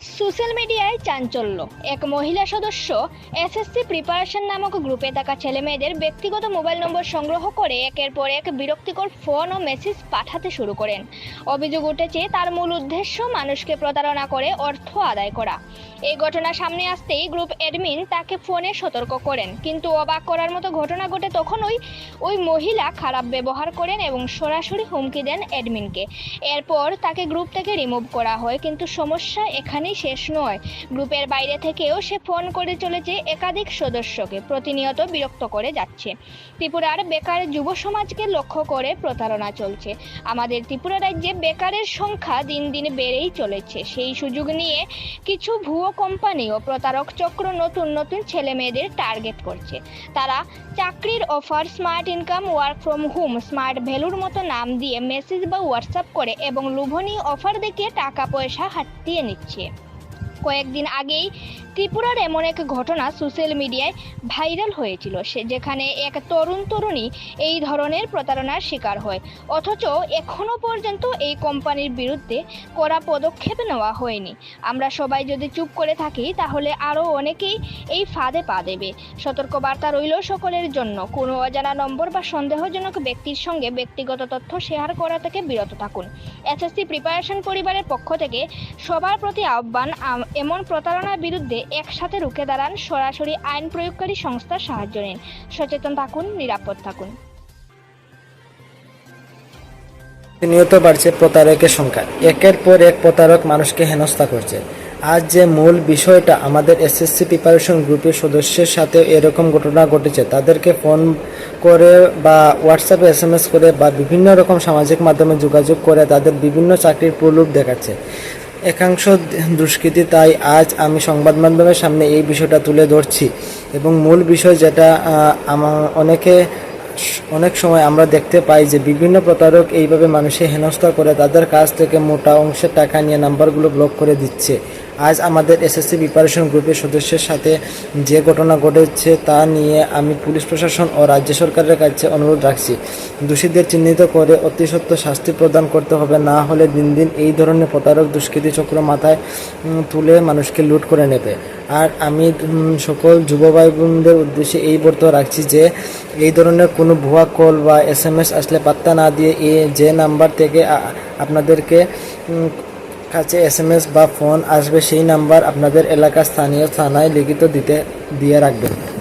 Social মিডিয়ায় চাঞ্চল্য। এক মহিলা সদস্য এসএসসি প্রিপারেশন নামক গ্রুপে থাকা ছেলেমেয়েদের ব্যক্তিগত মোবাইল নম্বর সংগ্রহ করে একের পর এক বিরক্তিকর ফোন ও মেসেজ পাঠাতে শুরু করেন। অভিযোগ উঠেছে, তার মূল উদ্দেশ্য মানুষকে প্রতারণা করে অর্থ আদায় করা। এই ঘটনা সামনে আসতেই গ্রুপ অ্যাডমিন তাকে ফোনে সতর্ক করেন। কিন্তু অবাক করার মতো ঘটনা ঘটে তখন ওই মহিলা খারাপ ব্যবহার করেন এবং সরাসরি হুমকি দেন অ্যাডমিনকে। এরপর তাকে গ্রুপ থেকে রিমুভ করা হয়, কিন্তু সমস্যা এখানেই শেষ নয়। গ্রুপের বাইরে থেকেও সে ফোন করে চলেছে একাধিক সদস্যকে, প্রতিনিয়ত বিরক্ত করে যাচ্ছে। ত্রিপুরার বেকার যুব সমাজকে লক্ষ্য করে প্রতারণা চলছে। আমাদের ত্রিপুরা রাজ্যে বেকারের সংখ্যা দিন দিন বেড়েই চলেছে। সেই সুযোগ নিয়ে কিছু ভুয়ো কোম্পানি ও প্রতারক চক্র নতুন নতুন ছেলে মেয়েদের টার্গেট করছে। তারা চাকরির offer, smart income, work from home, smart ভ্যালুর মতো নাম দিয়ে মেসেজ বা হোয়াটসঅ্যাপ করে এবং লোভনীয় অফার দেখিয়ে টাকা পয়সা হাতিয়ে নিচ্ছে। কয়েকদিন আগেই ত্রিপুরার এমন এক ঘটনা সোশ্যাল মিডিয়ায় ভাইরাল হয়েছিল, সে যেখানে এক তরুণ তরুণী এই ধরনের প্রতারণার শিকার হয়। অথচ এখনও পর্যন্ত এই কোম্পানির বিরুদ্ধে কড়া পদক্ষেপ নেওয়া হয়নি। আমরা সবাই যদি চুপ করে থাকি, তাহলে আরও অনেকেই এই ফাঁদে পা দেবে। সতর্কবার্তা রইল সকলের জন্য। কোনো অজানা নম্বর বা সন্দেহজনক ব্যক্তির সঙ্গে ব্যক্তিগত তথ্য শেয়ার করা থেকে বিরত থাকুন। এসএসসি প্রিপারেশন পরিবারের পক্ষ থেকে সবার প্রতি আহ্বান এমন প্রতারণার বিরুদ্ধে একসাথে রুখে দাঁড়ান সরাসরি আইন প্রয়োগকারী সংস্থার সাহায্য নিন। সচেতন থাকুন, নিরাপদ থাকুন। প্রতিনিয়ত বাড়ছে প্রতারকের সংখ্যা। একের পর এক প্রতারক মানুষকে হেনস্থা করছে। আজ যে মূল বিষয়টা আমাদের এসএসসি প্রিপারেশন গ্রুপের সদস্যের সাথে এরকম ঘটনা ঘটেছে, তাদেরকে ফোন করে বা হোয়াটসঅ্যাপে এস এম এস করে বা বিভিন্ন রকম সামাজিক মাধ্যমে যোগাযোগ করে তাদের বিভিন্ন চাকরির প্রলোভ দেখাচ্ছে। একাংশ দুষ্কৃতি, তাই আজ আমি সংবাদ মাধ্যমের সামনে এই বিষয়টা তুলে ধরছি। এবং মূল বিষয় যেটা আমার অনেকে, অনেক সময় আমরা দেখতে পাই যে বিভিন্ন প্রতারক এইভাবে মানুষের হেনস্থা করে তাদের কাছ থেকে মোটা অংশের টাকা নিয়ে নাম্বারগুলো ব্লক করে দিচ্ছে। আজ আমাদের এসএসসি প্রিপারেশন গ্রুপের সদস্যের সাথে যে ঘটনা ঘটেছে তা নিয়ে আমি পুলিশ প্রশাসন ও রাজ্য সরকারের কাছে অনুরোধ রাখছি। দোষীদের চিহ্নিত করে অতি সত্ত্ব শাস্তি প্রদান করতে হবে। না হলে দিন দিন এই ধরনের প্রতারক দুষ্কৃতী চক্র মাথায় তুলে মানুষকে লুট করে নেবে। আর আমি সকল যুব ভাই বোনদের উদ্দেশ্যে এই বর্ত রাখছি যে, এই ধরনের কোনো ভুয়া কল বা এস এম এস আসলে পাত্তা না দিয়ে এ যে নাম্বার থেকে আপনাদেরকে কাছে এস এম এস বা ফোন আসবে, সেই নাম্বার আপনাদের এলাকার স্থানীয় থানায় লিখিত দিতে, দিয়ে রাখবেন।